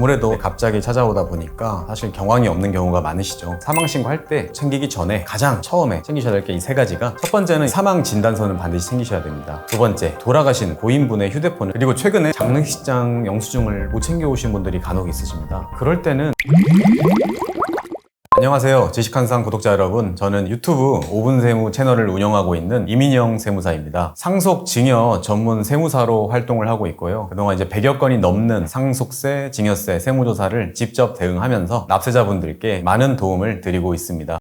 아무래도 갑자기 찾아오다 보니까 사실 경황이 없는 경우가 많으시죠. 사망 신고할 때 챙기기 전에 가장 처음에 챙기셔야 될 게 이 세 가지가 첫 번째는 사망 진단서는 반드시 챙기셔야 됩니다. 두 번째 돌아가신 고인분의 휴대폰을 그리고 최근에 장례식장 영수증을 못 챙겨오신 분들이 간혹 있으십니다. 그럴 때는 안녕하세요. 지식한상 구독자 여러분. 저는 유튜브 5분 세무 채널을 운영하고 있는 이민영 세무사입니다. 상속 증여 전문 세무사로 활동을 하고 있고요. 그동안 이제 100여 건이 넘는 상속세, 증여세, 세무조사를 직접 대응하면서 납세자분들께 많은 도움을 드리고 있습니다.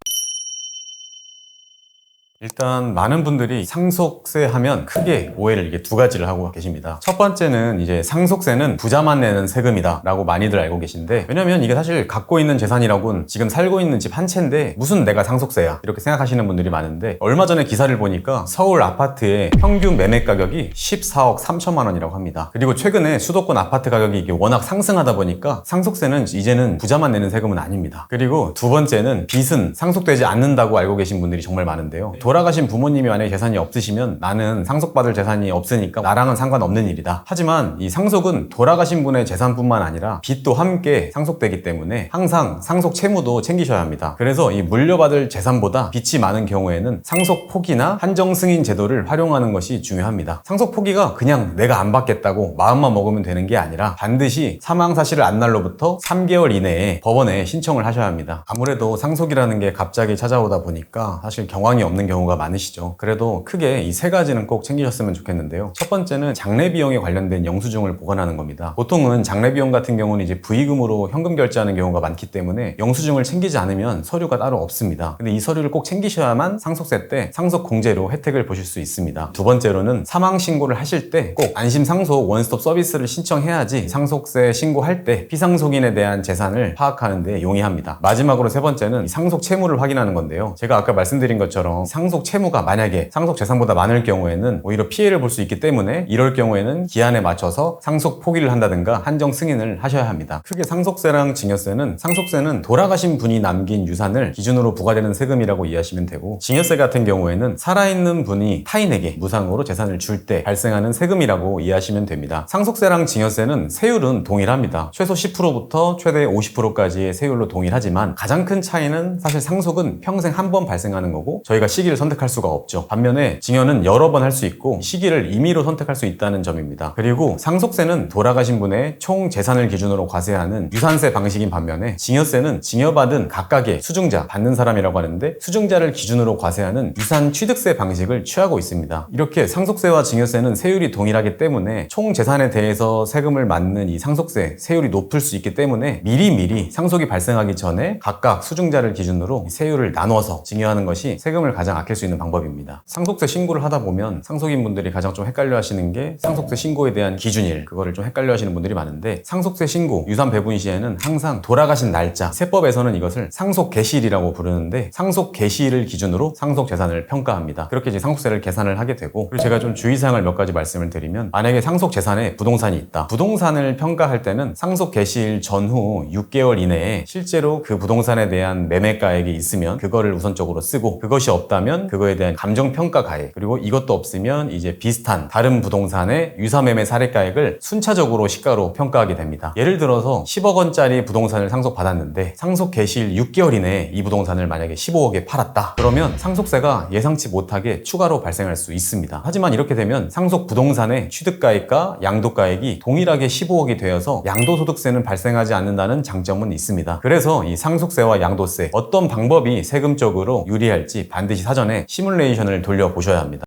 일단 많은 분들이 상속세 하면 크게 오해를 이게 두 가지를 하고 계십니다. 첫 번째는 이제 상속세는 부자만 내는 세금이다 라고 많이들 알고 계신데 왜냐면 이게 사실 갖고 있는 재산이라고는 지금 살고 있는 집 한 채인데 무슨 내가 상속세야 이렇게 생각하시는 분들이 많은데 얼마 전에 기사를 보니까 서울 아파트의 평균 매매 가격이 14억 3천만 원이라고 합니다. 그리고 최근에 수도권 아파트 가격이 이게 워낙 상승하다 보니까 상속세는 이제는 부자만 내는 세금은 아닙니다. 그리고 두 번째는 빚은 상속되지 않는다고 알고 계신 분들이 정말 많은데요. 돌아가신 부모님이 만약에 재산이 없으시면 나는 상속받을 재산이 없으니까 나랑은 상관없는 일이다. 하지만 이 상속은 돌아가신 분의 재산뿐만 아니라 빚도 함께 상속되기 때문에 항상 상속 채무도 챙기셔야 합니다. 그래서 이 물려받을 재산보다 빚이 많은 경우에는 상속 포기나 한정 승인 제도를 활용하는 것이 중요합니다. 상속 포기가 그냥 내가 안 받겠다고 마음만 먹으면 되는 게 아니라 반드시 사망 사실을 안 날로부터 3개월 이내에 법원에 신청을 하셔야 합니다. 아무래도 상속이라는 게 갑자기 찾아오다 보니까 사실 경황이 없는 경우 가 많으시죠. 그래도 크게 이 세 가지는 꼭 챙기셨으면 좋겠는데요. 첫 번째는 장례 비용에 관련된 영수증을 보관하는 겁니다. 보통은 장례 비용 같은 경우는 이제 부의금으로 현금 결제하는 경우가 많기 때문에 영수증을 챙기지 않으면 서류가 따로 없습니다. 근데 이 서류를 꼭 챙기셔야만 상속세 때 상속 공제로 혜택을 보실 수 있습니다. 두 번째로는 사망 신고를 하실 때 꼭 안심 상속 원스톱 서비스를 신청해야지 상속세 신고할 때 피상속인에 대한 재산을 파악하는 데 용이합니다. 마지막으로 세 번째는 이 상속 채무를 확인하는 건데요. 제가 아까 말씀드린 것처럼 상속 채무가 만약에 상속 재산보다 많을 경우에는 오히려 피해를 볼 수 있기 때문에 이럴 경우에는 기한에 맞춰서 상속 포기를 한다든가 한정 승인을 하셔야 합니다. 크게 상속세랑 증여세는 상속세는 돌아가신 분이 남긴 유산을 기준으로 부과되는 세금이라고 이해하시면 되고 증여세 같은 경우에는 살아있는 분이 타인에게 무상으로 재산을 줄 때 발생하는 세금이라고 이해하시면 됩니다. 상속세랑 증여세는 세율은 동일합니다. 최소 10%부터 최대 50%까지의 세율로 동일하지만 가장 큰 차이는 사실 상속은 평생 한 번 발생하는 거고 저희가 시기를 선택할 수가 없죠. 반면에 증여는 여러 번 할 수 있고 시기를 임의로 선택할 수 있다는 점입니다. 그리고 상속세는 돌아가신 분의 총 재산을 기준으로 과세하는 유산세 방식인 반면에 증여세는 증여받은 각각의 수증자 받는 사람이라고 하는데 수증자를 기준으로 과세하는 유산 취득세 방식을 취하고 있습니다. 이렇게 상속세와 증여세는 세율이 동일하기 때문에 총 재산에 대해서 세금을 맞는 이 상속세 세율이 높을 수 있기 때문에 미리미리 상속이 발생하기 전에 각각 수증자를 기준으로 세율을 나눠서 증여하는 것이 세금을 가장 아낄 수 있는 방법입니다. 상속세 신고를 하다 보면 상속인 분들이 가장 좀 헷갈려 하시는 게 상속세 신고에 대한 기준일 그거를 좀 헷갈려 하시는 분들이 많은데 상속세 신고 유산 배분 시에는 항상 돌아가신 날짜 세법에서는 이것을 상속 개시일이라고 부르는데 상속 개시일을 기준으로 상속 재산을 평가합니다. 그렇게 이제 상속세를 계산을 하게 되고 그리고 제가 좀 주의사항을 몇 가지 말씀을 드리면 만약에 상속 재산에 부동산이 있다. 부동산을 평가할 때는 상속 개시일 전후 6개월 이내에 실제로 그 부동산에 대한 매매가액이 있으면 그거를 우선적으로 쓰고 그것이 없다면 그거에 대한 감정 평가 가액 그리고 이것도 없으면 이제 비슷한 다른 부동산의 유사 매매 사례가액을 순차적으로 시가로 평가하게 됩니다. 예를 들어서 10억 원짜리 부동산을 상속받았는데 상속 개시일 6개월 이내에 이 부동산을 만약에 15억에 팔았다. 그러면 상속세가 예상치 못하게 추가로 발생할 수 있습니다. 하지만 이렇게 되면 상속 부동산의 취득가액과 양도가액이 동일하게 15억이 되어서 양도소득세는 발생하지 않는다는 장점은 있습니다. 그래서 이 상속세와 양도세 어떤 방법이 세금적으로 유리할지 반드시 사전 에 시뮬레이션을 돌려보셔야 합니다.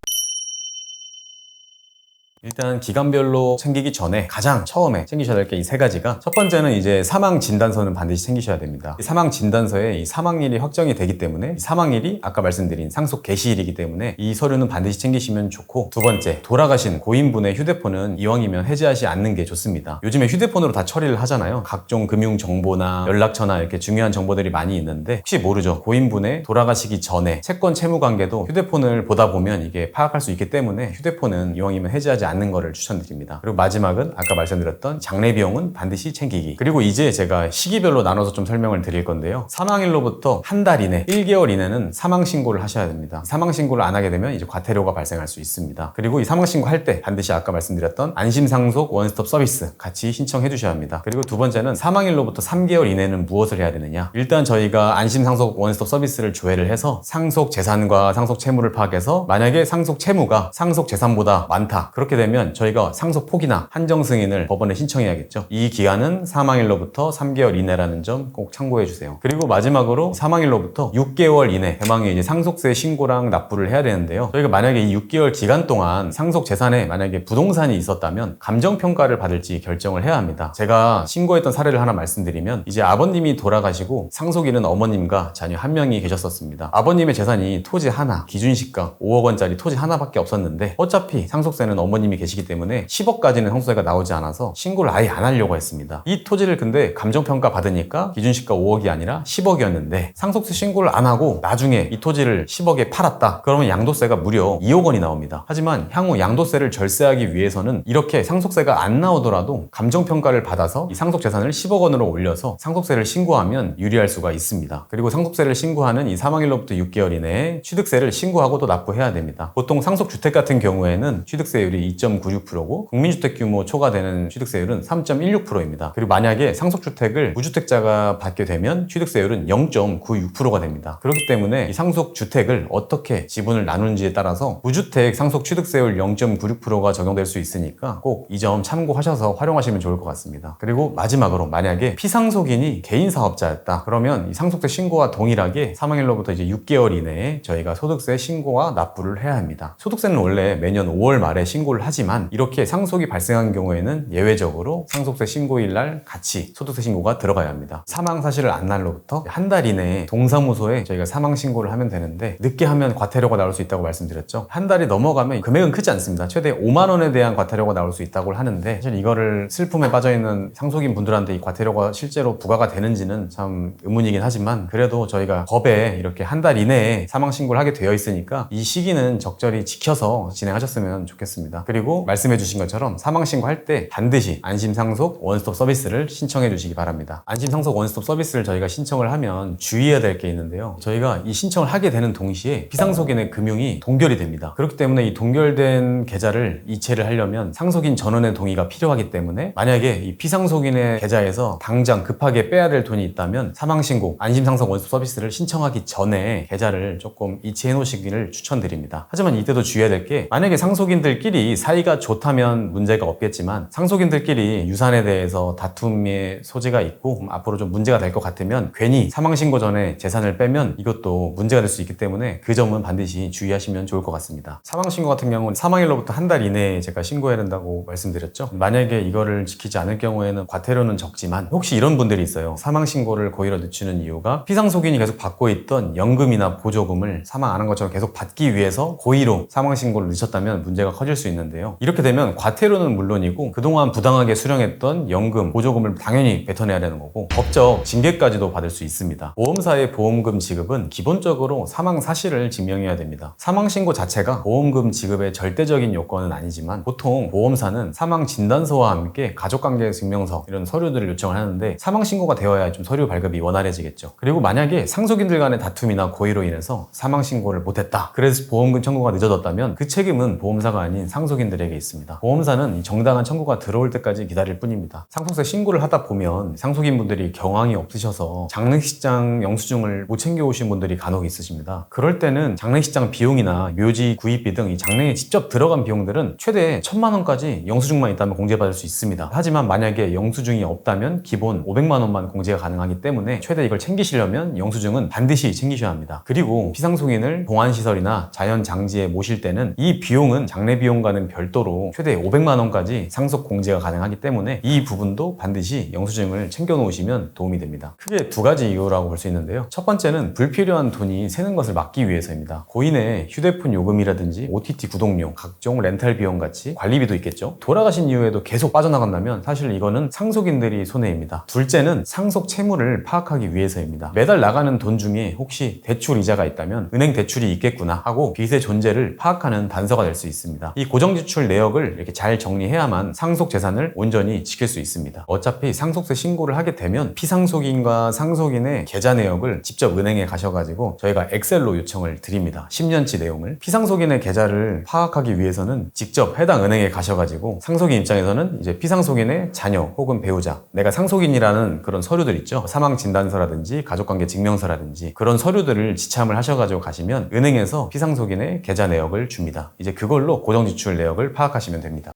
일단 기간별로 챙기기 전에 가장 처음에 챙기셔야 될 게 이 세 가지가 첫 번째는 이제 사망 진단서는 반드시 챙기셔야 됩니다. 이 사망 진단서에 이 사망일이 확정이 되기 때문에 이 사망일이 아까 말씀드린 상속 개시일이기 때문에 이 서류는 반드시 챙기시면 좋고 두 번째 돌아가신 고인분의 휴대폰은 이왕이면 해지하지 않는 게 좋습니다. 요즘에 휴대폰으로 다 처리를 하잖아요. 각종 금융 정보나 연락처나 이렇게 중요한 정보들이 많이 있는데 혹시 모르죠. 고인분의 돌아가시기 전에 채권 채무 관계도 휴대폰을 보다 보면 이게 파악할 수 있기 때문에 휴대폰은 이왕이면 해지하지 않는 않는 거를 추천드립니다. 그리고 마지막은 아까 말씀드렸던 장례 비용은 반드시 챙기기. 그리고 이제 제가 시기별로 나눠서 좀 설명을 드릴 건데요. 사망일로부터 한 달 이내, 1개월 이내는 사망 신고를 하셔야 됩니다. 사망 신고를 안 하게 되면 이제 과태료가 발생할 수 있습니다. 그리고 이 사망 신고 할 때 반드시 아까 말씀드렸던 안심 상속 원스톱 서비스 같이 신청해 주셔야 합니다. 그리고 두 번째는 사망일로부터 3개월 이내는 무엇을 해야 되느냐? 일단 저희가 안심 상속 원스톱 서비스를 조회를 해서 상속 재산과 상속 채무를 파악해서 만약에 상속 채무가 상속 재산보다 많다. 그렇게 되면 저희가 상속 포기나 한정 승인을 법원에 신청해야겠죠. 이 기간은 사망일로부터 3개월 이내라는 점 꼭 참고해 주세요. 그리고 마지막으로 사망일로부터 6개월 이내 대망의 이제 상속세 신고랑 납부를 해야 되는데요. 저희가 만약에 이 6개월 기간 동안 상속 재산에 만약에 부동산이 있었다면 감정 평가를 받을지 결정을 해야 합니다. 제가 신고했던 사례를 하나 말씀드리면 이제 아버님이 돌아가시고 상속인은 어머님과 자녀 한 명이 계셨었습니다. 아버님의 재산이 토지 하나, 기준시가 5억 원짜리 토지 하나밖에 없었는데 어차피 상속세는 어머님 이 계시기 때문에 10억까지는 상속세가 나오지 않아서 신고를 아예 안 하려고 했습니다. 이 토지를 근데 감정평가 받으니까 기준시가 5억이 아니라 10억이었는데 상속세 신고를 안 하고 나중에 이 토지를 10억에 팔았다. 그러면 양도세가 무려 2억 원이 나옵니다. 하지만 향후 양도세를 절세하기 위해서는 이렇게 상속세가 안 나오더라도 감정평가를 받아서 이 상속 재산을 10억 원으로 올려서 상속세를 신고하면 유리할 수가 있습니다. 그리고 상속세를 신고하는 이 사망일로부터 6개월 이내에 취득세를 신고하고 또 납부해야 됩니다. 보통 상속주택 같은 경우에는 취득세율이 2.96%고 국민주택 규모 초과되는 취득세율은 3.16%입니다. 그리고 만약에 상속주택을 무주택자가 받게 되면 취득세율은 0.96%가 됩니다. 그렇기 때문에 이 상속주택을 어떻게 지분을 나누는지에 따라서 무주택 상속 취득세율 0.96%가 적용될 수 있으니까 꼭 이 점 참고하셔서 활용하시면 좋을 것 같습니다. 그리고 마지막으로 만약에 피상속인이 개인 사업자였다. 그러면 이 상속세 신고와 동일하게 사망일로부터 이제 6개월 이내에 저희가 소득세 신고와 납부를 해야 합니다. 소득세는 원래 매년 5월 말에 신고를 하지만 이렇게 상속이 발생한 경우에는 예외적으로 상속세 신고일 날 같이 소득세 신고가 들어가야 합니다. 사망 사실을 안 날로부터 한 달 이내에 동사무소에 저희가 사망 신고를 하면 되는데 늦게 하면 과태료가 나올 수 있다고 말씀드렸죠. 한 달이 넘어가면 금액은 크지 않습니다. 최대 5만 원에 대한 과태료가 나올 수 있다고 하는데 사실 이거를 슬픔에 빠져 있는 상속인 분들한테 이 과태료가 실제로 부과가 되는지는 참 의문이긴 하지만 그래도 저희가 법에 이렇게 한 달 이내에 사망 신고를 하게 되어 있으니까 이 시기는 적절히 지켜서 진행하셨으면 좋겠습니다. 그리고 말씀해 주신 것처럼 사망 신고할 때 반드시 안심 상속 원스톱 서비스를 신청해 주시기 바랍니다. 안심 상속 원스톱 서비스를 저희가 신청을 하면 주의해야 될 게 있는데요. 저희가 이 신청을 하게 되는 동시에 비상속인의 금융이 동결이 됩니다. 그렇기 때문에 이 동결된 계좌를 이체를 하려면 상속인 전원의 동의가 필요하기 때문에 만약에 이 피상속인의 계좌에서 당장 급하게 빼야 될 돈이 있다면 사망 신고 안심 상속 원스톱 서비스를 신청하기 전에 계좌를 조금 이체해 놓으시기를 추천드립니다. 하지만 이때도 주의해야 될 게 만약에 상속인들끼리 사이가 좋다면 문제가 없겠지만 상속인들끼리 유산에 대해서 다툼의 소지가 있고 음, 앞으로 좀 문제가 될 것 같으면 괜히 사망신고 전에 재산을 빼면 이것도 문제가 될 수 있기 때문에 그 점은 반드시 주의하시면 좋을 것 같습니다. 사망신고 같은 경우는 사망일로부터 한 달 이내에 제가 신고해야 된다고 말씀드렸죠. 만약에 이거를 지키지 않을 경우에는 과태료는 적지만 혹시 이런 분들이 있어요. 사망신고를 고의로 늦추는 이유가 피상속인이 계속 받고 있던 연금이나 보조금을 사망 안 한 것처럼 계속 받기 위해서 고의로 사망신고를 늦췄다면 문제가 커질 수 있는데 요. 이렇게 되면 과태료는 물론이고 그동안 부당하게 수령했던 연금, 보조금을 당연히 뱉어내야 되는 거고 법적 징계까지도 받을 수 있습니다. 보험사의 보험금 지급은 기본적으로 사망 사실을 증명해야 됩니다. 사망 신고 자체가 보험금 지급의 절대적인 요건은 아니지만 보통 보험사는 사망 진단서와 함께 가족관계 증명서 이런 서류들을 요청을 하는데 사망 신고가 되어야 좀 서류 발급이 원활해지겠죠. 그리고 만약에 상속인들 간의 다툼이나 고의로 인해서 사망 신고를 못했다. 그래서 보험금 청구가 늦어졌다면 그 책임은 보험사가 아닌 상속인 들에게 있습니다. 보험사는 이 정당한 청구가 들어올 때까지 기다릴 뿐입니다. 상속세 신고를 하다 보면 상속인분들이 경황이 없으셔서 장례식장 영수증을 못 챙겨오신 분들이 간혹 있으십니다. 그럴 때는 장례식장 비용이나 묘지 구입비 등 이 장례에 직접 들어간 비용들은 최대 천만 원까지 영수증만 있다면 공제받을 수 있습니다. 하지만 만약에 영수증이 없다면 기본 500만 원만 공제가 가능하기 때문에 최대 이걸 챙기시려면 영수증은 반드시 챙기셔야 합니다. 그리고 피상속인을 보안시설이나 자연장지에 모실 때는 이 비용은 장례 비용과는 별도로 최대 500만 원까지 상속 공제가 가능하기 때문에 이 부분도 반드시 영수증을 챙겨 놓으시면 도움이 됩니다. 크게 두 가지 이유라고 볼 수 있는데요. 첫 번째는 불필요한 돈이 새는 것을 막기 위해서입니다. 고인의 휴대폰 요금이라든지 OTT 구독료, 각종 렌탈 비용 같이 관리비도 있겠죠. 돌아가신 이후에도 계속 빠져나간다면 사실 이거는 상속인들이 손해입니다. 둘째는 상속 채무를 파악하기 위해서입니다. 매달 나가는 돈 중에 혹시 대출 이자가 있다면 은행 대출이 있겠구나 하고 빚의 존재를 파악하는 단서가 될 수 있습니다. 이 고정 고정지출 내역을 이렇게 잘 정리해야만 상속 재산을 온전히 지킬 수 있습니다. 어차피 상속세 신고를 하게 되면 피상속인과 상속인의 계좌 내역을 직접 은행에 가셔가지고 저희가 엑셀로 요청을 드립니다. 10년치 내용을. 피상속인의 계좌를 파악하기 위해서는 직접 해당 은행에 가셔가지고 상속인 입장에서는 이제 피상속인의 자녀 혹은 배우자, 내가 상속인이라는 그런 서류들 있죠. 사망 진단서라든지 가족관계 증명서라든지 그런 서류들을 지참을 하셔가지고 가시면 은행에서 피상속인의 계좌 내역을 줍니다. 이제 그걸로 고정지출 내역 을 파악하시면 됩니다.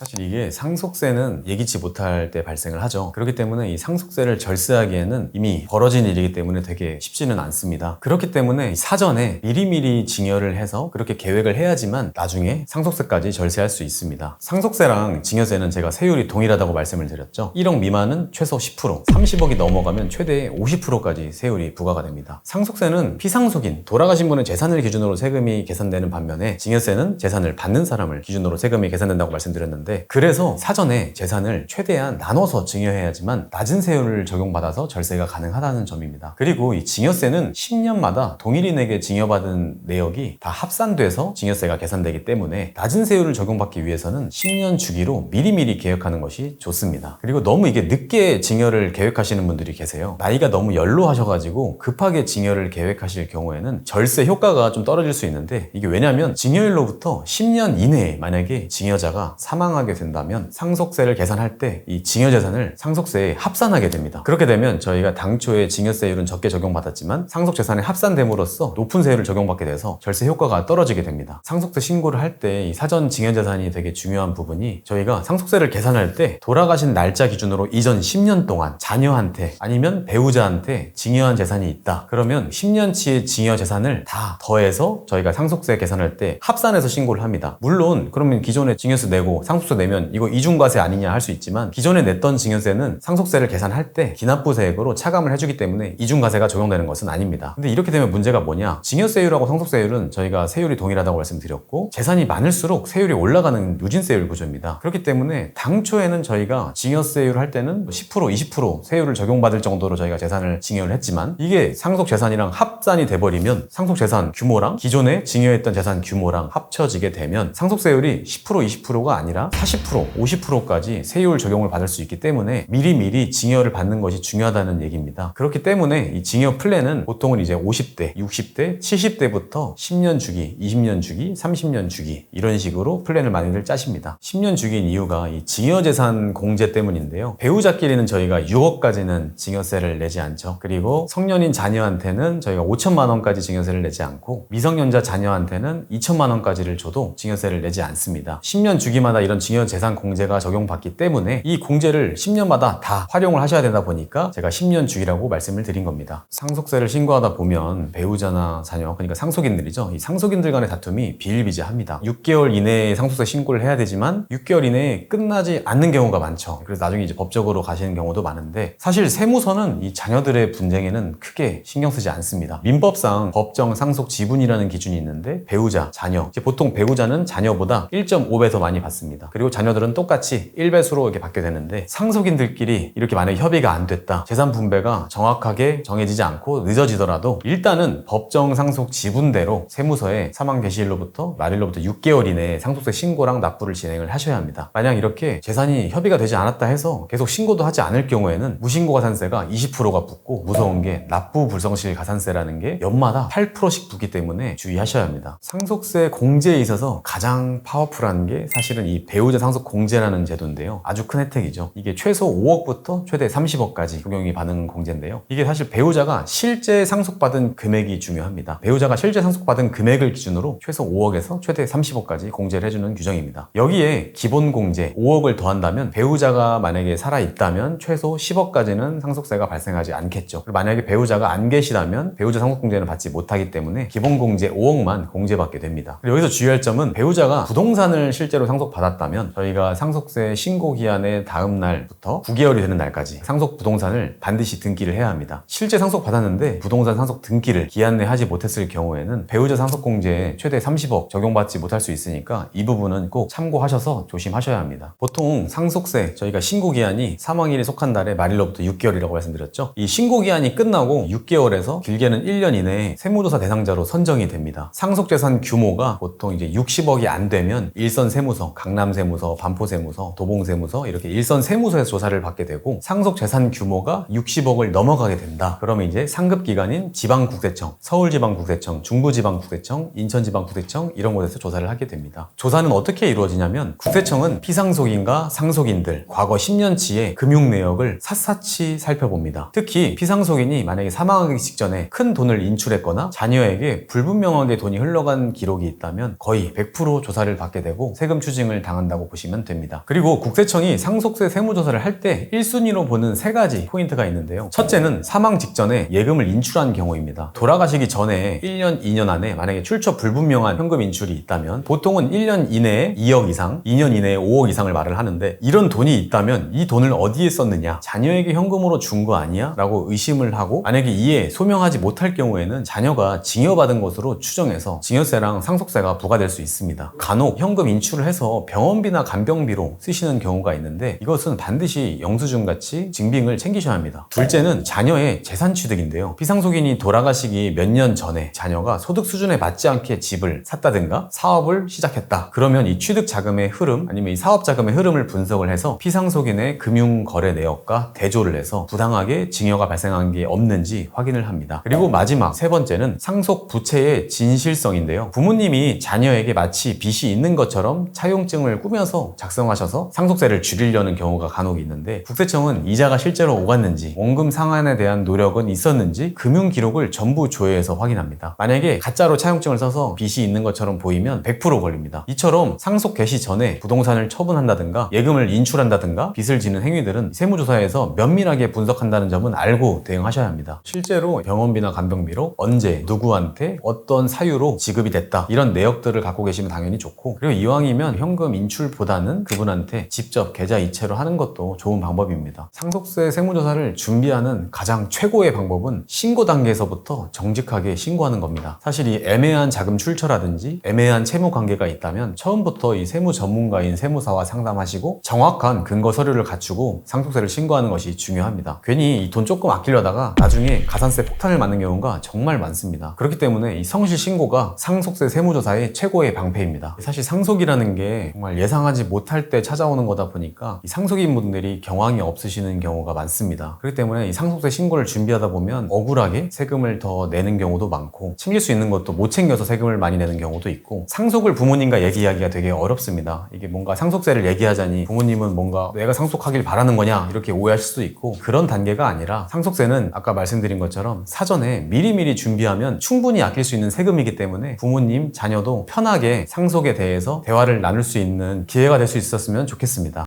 사실 이게 상속세는 예기치 못할 때 발생을 하죠. 그렇기 때문에 이 상속세를 절세하기에는 이미 벌어진 일이기 때문에 되게 쉽지는 않습니다. 그렇기 때문에 사전에 미리미리 증여를 해서 그렇게 계획을 해야지만 나중에 상속세까지 절세할 수 있습니다. 상속세랑 증여세는 제가 세율이 동일하다고 말씀을 드렸죠. 1억 미만은 최소 10%, 30억이 넘어가면 최대 50%까지 세율이 부과가 됩니다. 상속세는 피상속인, 돌아가신 분의 재산을 기준으로 세금이 계산되는 반면에 증여세는 재산을 받는 사람을 기준으로 세금이 계산된다고 말씀드렸는데 그래서 사전에 재산을 최대한 나눠서 증여해야지만 낮은 세율을 적용받아서 절세가 가능하다는 점입니다. 그리고 이 증여세는 10년마다 동일인에게 증여받은 내역이 다 합산돼서 증여세가 계산되기 때문에 낮은 세율을 적용받기 위해서는 10년 주기로 미리미리 계획하는 것이 좋습니다. 그리고 너무 이게 늦게 증여를 계획하시는 분들이 계세요. 나이가 너무 연로하셔가지고 급하게 증여를 계획하실 경우에는 절세 효과가 좀 떨어질 수 있는데 이게 왜냐면 증여일로부터 10년 이내에 만약에 증여자가 사망하 게 된다면 상속세를 계산할 때이 증여재산을 상속세에 합산하게 됩니다. 그렇게 되면 저희가 당초에 증여세율은 적게 적용받았지만 상속재산에 합산됨으로써 높은 세율을 적용받게 돼서 절세 효과가 떨어지게 됩니다. 상속세 신고를 할 때 이 사전 증여재산이 되게 중요한 부분이 저희가 상속세를 계산할 때 돌아가신 날짜 기준으로 이전 10년 동안 자녀한테 아니면 배우자한테 증여한 재산이 있다. 그러면 10년치의 증여 재산을 다 더해서 저희가 상속세 계산할 때 합산해서 신고를 합니다. 물론 그러면 기존에 증여세 내고 상속세 내면 이거 이중과세 아니냐 할 수 있지만 기존에 냈던 증여세는 상속세를 계산할 때 기납부세액으로 차감을 해주기 때문에 이중과세가 적용되는 것은 아닙니다. 근데 이렇게 되면 문제가 뭐냐? 증여세율하고 상속세율은 저희가 세율이 동일하다고 말씀드렸고 재산이 많을수록 세율이 올라가는 누진세율 구조입니다. 그렇기 때문에 당초에는 저희가 증여세율 할 때는 10% 20% 세율을 적용받을 정도로 저희가 재산을 증여를 했지만 이게 상속 재산이랑 합산이 돼버리면 상속 재산 규모랑 기존에 증여했던 재산 규모랑 합쳐지게 되면 상속세율이 10% 20%가 아니라 40%, 50%까지 세율 적용을 받을 수 있기 때문에 미리미리 증여를 받는 것이 중요하다는 얘기입니다. 그렇기 때문에 이 증여 플랜은 보통은 이제 50대, 60대, 70대부터 10년 주기, 20년 주기, 30년 주기 이런 식으로 플랜을 많이들 짜십니다. 10년 주기인 이유가 이 증여 재산 공제 때문인데요. 배우자끼리는 저희가 6억까지는 증여세를 내지 않죠. 그리고 성년인 자녀한테는 저희가 5천만 원까지 증여세를 내지 않고 미성년자 자녀한테는 2천만 원까지를 줘도 증여세를 내지 않습니다. 10년 주기마다 이런 증여 재산 공제가 적용받기 때문에 이 공제를 10년마다 다 활용을 하셔야 되다 보니까 제가 10년 주기라고 말씀을 드린 겁니다. 상속세를 신고하다 보면 배우자나 자녀, 그러니까 상속인들이죠. 이 상속인들 간의 다툼이 비일비재합니다. 6개월 이내에 상속세 신고를 해야 되지만 6개월 이내에 끝나지 않는 경우가 많죠. 그래서 나중에 이제 법적으로 가시는 경우도 많은데 사실 세무서는 이 자녀들의 분쟁에는 크게 신경 쓰지 않습니다. 민법상 법정 상속 지분이라는 기준이 있는데 배우자, 자녀, 보통 배우자는 자녀보다 1.5배 더 많이 받습니다. 그리고 자녀들은 똑같이 1배수로 이렇게 받게 되는데 상속인들끼리 이렇게 만약에 협의가 안 됐다. 재산 분배가 정확하게 정해지지 않고 늦어지더라도 일단은 법정 상속 지분대로 세무서에 사망 개시일로부터 말일로부터 6개월 이내에 상속세 신고랑 납부를 진행을 하셔야 합니다. 만약 이렇게 재산이 협의가 되지 않았다 해서 계속 신고도 하지 않을 경우에는 무신고 가산세가 20%가 붙고 무서운 게 납부 불성실 가산세라는 게 연마다 8%씩 붙기 때문에 주의하셔야 합니다. 상속세 공제에 있어서 가장 파워풀한 게 사실은 이 배우 자 상속 공제라는 제도인데요. 아주 큰 혜택이죠. 이게 최소 5억부터 최대 30억까지 적용이 받는 공제인데요. 이게 사실 배우자가 실제 상속받은 금액이 중요합니다. 배우자가 실제 상속받은 금액을 기준으로 최소 5억에서 최대 30억까지 공제를 해주는 규정입니다. 여기에 기본 공제 5억을 더한다면 배우자가 만약에 살아있다면 최소 10억까지는 상속세가 발생하지 않겠죠. 만약에 배우자가 안 계시다면 배우자 상속공제는 받지 못하기 때문에 기본 공제 5억만 공제받게 됩니다. 그리고 여기서 주의할 점은 배우자가 부동산을 실제로 상속받았다면 받았다면 저희가 상속세 신고 기한의 다음 날부터 9개월이 되는 날까지 상속 부동산을 반드시 등기를 해야 합니다. 실제 상속 받았는데 부동산 상속 등기를 기한 내 하지 못했을 경우에는 배우자 상속 공제에 최대 30억 적용받지 못할 수 있으니까 이 부분은 꼭 참고하셔서 조심하셔야 합니다. 보통 상속세 저희가 신고 기한이 사망일에 속한 달에 말일로부터 6개월이라고 말씀드렸죠. 이 신고 기한이 끝나고 6개월에서 길게는 1년 이내에 세무조사 대상자로 선정이 됩니다. 상속재산 규모가 보통 이제 60억이 안 되면 일선 세무서, 강남 세 무서, 반포 세무서, 도봉 세무서 이렇게 일선 세무서에서 조사를 받게 되고 상속 재산 규모가 60억을 넘어가게 된다. 그러면 이제 상급 기관인 지방국세청, 서울지방국세청, 중부지방국세청, 인천지방국세청 이런 곳에서 조사를 하게 됩니다. 조사는 어떻게 이루어지냐면 국세청은 피상속인과 상속인들 과거 10년치의 금융 내역을 샅샅이 살펴봅니다. 특히 피상속인이 만약에 사망하기 직전에 큰 돈을 인출했거나 자녀에게 불분명하게 돈이 흘러간 기록이 있다면 거의 100% 조사를 받게 되고 세금 추징을 당한다 고 보시면 됩니다. 그리고 국세청이 상속세 세무조사를 할 때 1순위로 보는 세 가지 포인트가 있는데요. 첫째는 사망 직전에 예금을 인출한 경우입니다. 돌아가시기 전에 1년, 2년 안에 만약에 출처 불분명한 현금 인출이 있다면 보통은 1년 이내에 2억 이상, 2년 이내에 5억 이상을 말을 하는데 이런 돈이 있다면 이 돈을 어디에 썼느냐? 자녀에게 현금으로 준 거 아니야? 라고 의심을 하고 만약에 이에 소명하지 못할 경우에는 자녀가 징여받은 것으로 추정해서 징여세랑 상속세가 부과될 수 있습니다. 간혹 현금 인출을 해서 병원 비나 간병비로 쓰시는 경우가 있는데 이것은 반드시 영수증 같이 증빙을 챙기셔야 합니다. 둘째는 자녀의 재산 취득인데요. 피상속인이 돌아가시기 몇 년 전에 자녀가 소득 수준에 맞지 않게 집을 샀다든가 사업을 시작했다. 그러면 이 취득 자금의 흐름 아니면 이 사업 자금의 흐름을 분석을 해서 피상속인의 금융 거래 내역과 대조를 해서 부당하게 징여가 발생한 게 없는지 확인을 합니다. 그리고 마지막 세 번째는 상속 부채의 진실성인데요. 부모님이 자녀에게 마치 빚이 있는 것처럼 차용증을 꾸며서 작성하셔서 상속세를 줄이려는 경우가 간혹 있는데 국세청은 이자가 실제로 오갔는지 원금 상환에 대한 노력은 있었는지 금융 기록을 전부 조회해서 확인합니다. 만약에 가짜로 차용증을 써서 빚이 있는 것처럼 보이면 100% 걸립니다. 이처럼 상속 개시 전에 부동산을 처분한다든가 예금을 인출한다든가 빚을 지는 행위들은 세무조사에서 면밀하게 분석한다는 점은 알고 대응하셔야 합니다. 실제로 병원비나 간병비로 언제 누구한테 어떤 사유로 지급이 됐다 이런 내역들을 갖고 계시면 당연히 좋고 그리고 이왕이면 현금 인출 보다는 그분한테 직접 계좌 이체로 하는 것도 좋은 방법입니다. 상속세 세무조사를 준비하는 가장 최고의 방법은 신고 단계에서부터 정직하게 신고하는 겁니다. 사실 이 애매한 자금 출처라든지 애매한 채무 관계가 있다면 처음부터 이 세무 전문가인 세무사와 상담하시고 정확한 근거 서류를 갖추고 상속세를 신고하는 것이 중요합니다. 괜히 이 돈 조금 아끼려다가 나중에 가산세 폭탄을 맞는 경우가 정말 많습니다. 그렇기 때문에 이 성실 신고가 상속세 세무조사의 최고의 방패입니다. 사실 상속이라는 게 정말 예상하지 못할 때 찾아오는 거다 보니까 이 상속인 분들이 경황이 없으시는 경우가 많습니다. 그렇기 때문에 이 상속세 신고를 준비하다 보면 억울하게 세금을 더 내는 경우도 많고 챙길 수 있는 것도 못 챙겨서 세금을 많이 내는 경우도 있고 상속을 부모님과 얘기하기가 되게 어렵습니다. 이게 뭔가 상속세를 얘기하자니 부모님은 뭔가 내가 상속하길 바라는 거냐 이렇게 오해하실 수도 있고 그런 단계가 아니라 상속세는 아까 말씀드린 것처럼 사전에 미리미리 준비하면 충분히 아낄 수 있는 세금이기 때문에 부모님, 자녀도 편하게 상속에 대해서 대화를 나눌 수 있는 기회가 될 수 있었으면 좋겠습니다.